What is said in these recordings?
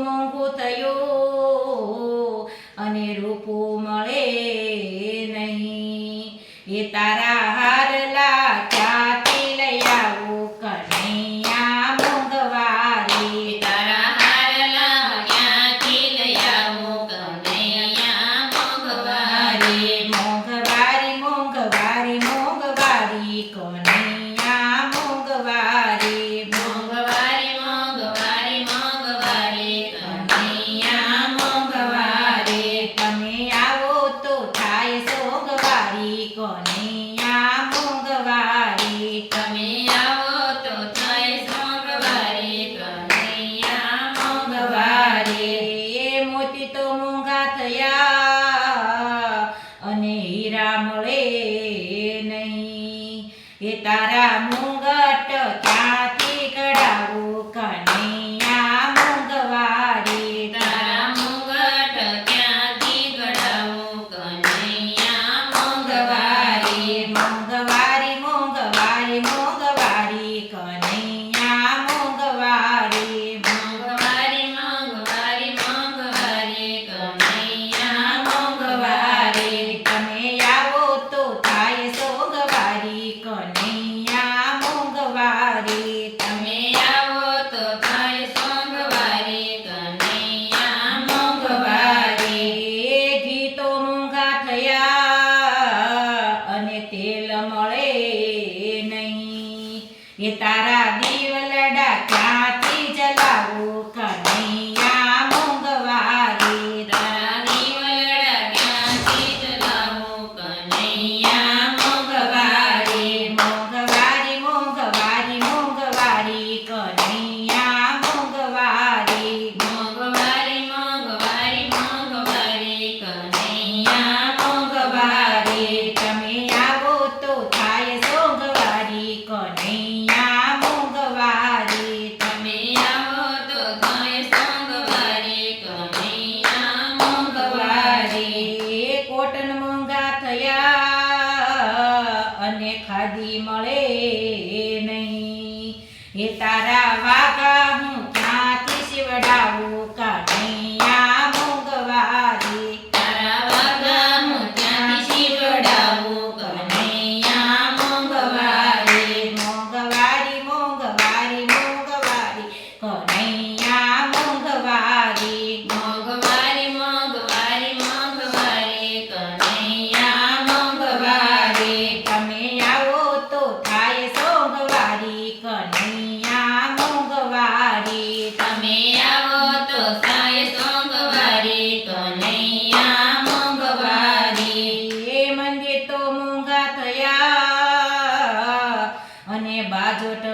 門法太陽 હે તારા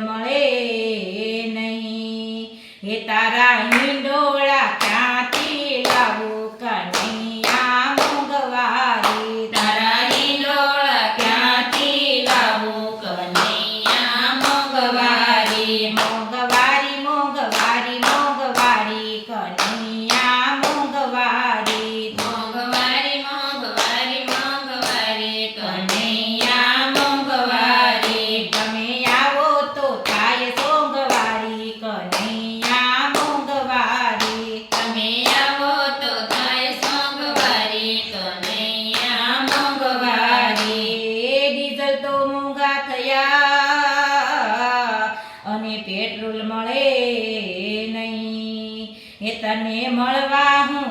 મળે નહીં. એ તારા હિંડોળા મોંઘા થયા અને પેટ્રોલ મળે નહીં. એ તને મળવા હું